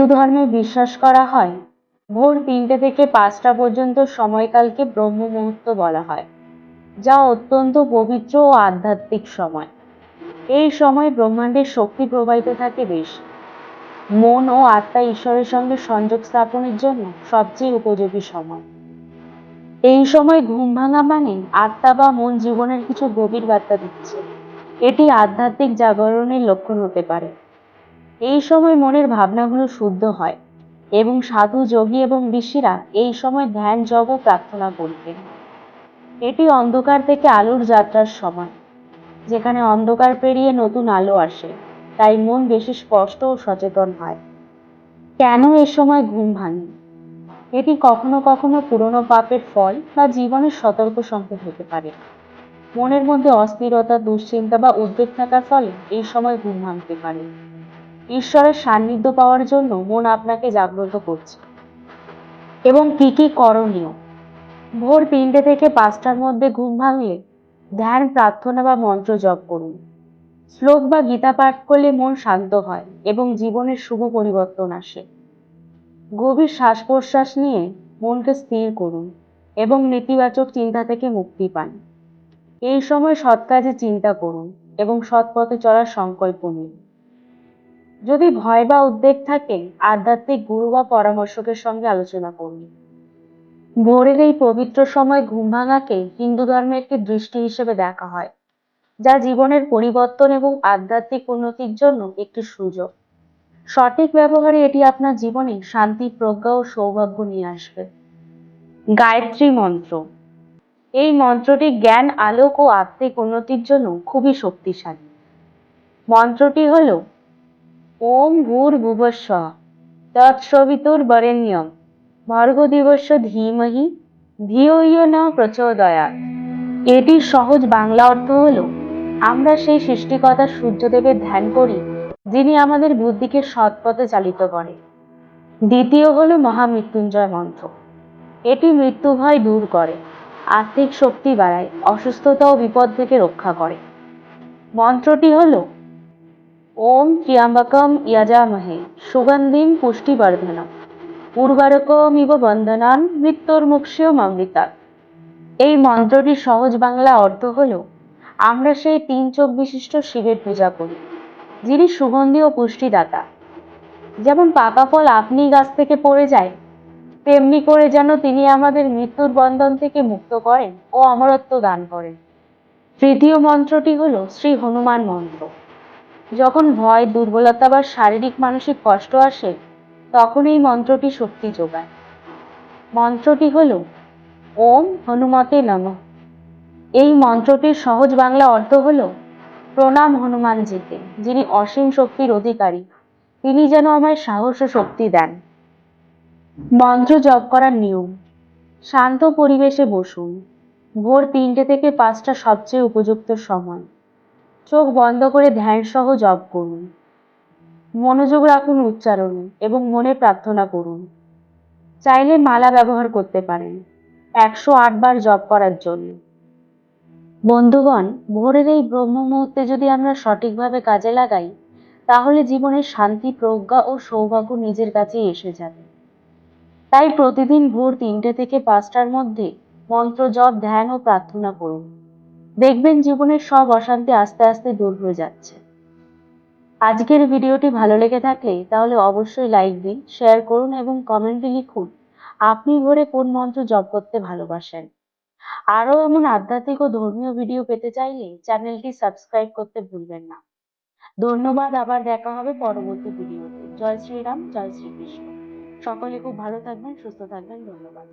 হিন্দু ধর্মে বিশ্বাস করা হয়। ভোর তিনটে থেকে পাঁচটা পর্যন্ত সময়কালকে ব্রহ্ম মুহূর্ত বলা হয়, যা অত্যন্ত পবিত্র ও আধ্যাত্মিক সময়। এই সময় ব্রহ্মাণ্ডের শক্তি প্রবাহিত থাকে বেশি। মন ও আত্মা ঈশ্বরের সঙ্গে সংযোগ স্থাপনের জন্য সবচেয়ে উপযোগী সময়। এই সময় ঘুম ভাঙা মানে আত্মা বা মন জীবনের কিছু গভীর বার্তা দিচ্ছে। এটি আধ্যাত্মিক জাগরণের লক্ষণ হতে পারে। এই সময় মনের ভাবনাগুলো শুদ্ধ হয় এবং সাধু, যোগী এবং ঋষিরা এই সময় ধ্যান, জপ ও প্রার্থনা করতেন। এটি অন্ধকার থেকে আলোর যাত্রার সময়, যেখানে অন্ধকার পেরিয়ে নতুন আলো আসে, তাই মন বেশি স্পষ্ট ও সচেতন হয়। কেন এ সময় ঘুম ভাঙে? এটি কখনো কখনো পুরনো পাপের ফল বা জীবনের সতর্ক সংকেত হতে পারে। মনের মধ্যে অস্থিরতা, দুশ্চিন্তা বা উদ্বেগ থাকার ফলে এই সময় ঘুম ভাঙতে পারে। ঈশ্বরের সান্নিধ্য পাওয়ার জন্য মন আপনাকে জাগ্রত করছে। এবং কি কি করণীয়? ভোর তিনটে থেকে পাঁচটার মধ্যে ঘুম ভাঙলে ধ্যান, প্রার্থনা বা মন্ত্র জপ করুন। শ্লোক বা গীতা পাঠ করলে মন শান্ত হয় এবং জীবনের শুভ পরিবর্তন আসে। গভীর শ্বাস প্রশ্বাস নিয়ে মনকে স্থির করুন এবং নেতিবাচক চিন্তা থেকে মুক্তি পান। এই সময় সৎ কাজে চিন্তা করুন এবং সৎ পথে চলার সংকল্প নিন। যদি ভয় বা উদ্বেগ থাকে, আধ্যাত্মিক গুরু বা পরামর্শকের সঙ্গে আলোচনা করুন। ভোরের এই পবিত্র সময় ঘুম ভাঙাকে হিন্দু ধর্মে একটি দৃষ্টি হিসেবে দেখা হয়, যা জীবনের পরিবর্তন এবং আধ্যাত্মিক উন্নতির জন্য একটি সুযোগ। সঠিক ব্যবহারে এটি আপনার জীবনে শান্তি, প্রজ্ঞা ও সৌভাগ্য নিয়ে আসবে। গায়ত্রী মন্ত্র। এই মন্ত্রটি জ্ঞান, আলোক ও আত্মিক উন্নতির জন্য খুবই শক্তিশালী। মন্ত্রটি হল ওম ভূর ভুবস্ব। তৎসবিতুর বরেণ্যম। ভর্গদিবস্য ধীমহি। ধিয় না প্রচোদয়াৎ এটির সহজ বাংলা অর্থ হল, আমরা সেই সৃষ্টিকর্তা সূর্যদেবের ধ্যান করি, যিনি আমাদের বুদ্ধিকে সৎ পথে চালিত করে। দ্বিতীয় হলো মহামৃত্যুঞ্জয় মন্ত্র। এটি মৃত্যু ভয় দূর করে আর্থিক শক্তি বাড়ায়, অসুস্থতা ও বিপদ থেকে রক্ষা করে। মন্ত্রটি হল ওম ত্রিয়াম্বকম ইয়াজামহে, সুগন্ধিম পুষ্টিবর্ধনম। উর্বারকমিব বন্দনান মৃত্যুর মুক্ষীয় অমৃতা এই মন্ত্রটির সহজ বাংলা অর্থ হল, আমরা সেই তিন চোখ বিশিষ্ট শিবের পূজা করি, যিনি সুগন্ধি ও পুষ্টিদাতা। যেমন পাকা ফল আপনি গাছ থেকে পড়ে যায়, তেমনি করে যেন তিনি আমাদের মৃত্যুর বন্ধন থেকে মুক্ত করেন ও অমরত্ব দান করেন। তৃতীয় মন্ত্রটি হল শ্রী হনুমান মন্ত্র। যখন ভয়, দুর্বলতা বা শারীরিক মানসিক কষ্ট আসে, তখন এই মন্ত্রটি শক্তি যোগায়। মন্ত্রটি হল, ওম হনুমতে নম। এই মন্ত্রটির সহজ বাংলা অর্থ হল, প্রণাম হনুমানজিকে, যিনি অসীম শক্তির অধিকারী। তিনি যেন আমায় সাহস ও শক্তি দেন। মন্ত্র জপ করার নিয়ম, শান্ত পরিবেশে বসুন। ভোর তিনটে থেকে পাঁচটা সবচেয়ে উপযুক্ত সময়। চোখ বন্ধ করে ধ্যান সহ জপ করুন। মনোযোগ রাখুন উচ্চারণে এবং মনে প্রার্থনা করুন। চাইলে মালা ব্যবহার করতে পারেন। একশো আট বার জপ করার জন্য। বন্ধুগণ, ভোরের এই ব্রহ্ম মুহূর্তে যদি আমরা সঠিকভাবে কাজে লাগাই, তাহলে জীবনের শান্তি, প্রজ্ঞা ও সৌভাগ্য নিজের কাছেই এসে যাবে। তাই প্রতিদিন ভোর তিনটে থেকে পাঁচটার মধ্যে মন্ত্র, জপ, ধ্যান ও প্রার্থনা করুন। দেখবেন জীবনের সব অশান্তি আস্তে আস্তে দূর হয়ে যাচ্ছে। আজকের ভিডিওটি ভালো লেগে থাকলে তাহলে অবশ্যই লাইক দিন, শেয়ার করুন এবং কমেন্টে লিখুন, আপনি ভোরে কোন মন্ত্র জপ করতে ভালোবাসেন। আরও এমন আধ্যাত্মিক ও ধর্মীয় ভিডিও পেতে চাইলে চ্যানেলটি সাবস্ক্রাইব করতে ভুলবেন না। ধন্যবাদ, আবার দেখা হবে পরবর্তী ভিডিওতে। জয় শ্রীরাম, জয় শ্রীকৃষ্ণ। সকলে খুব ভালো থাকবেন, সুস্থ থাকবেন, ধন্যবাদ।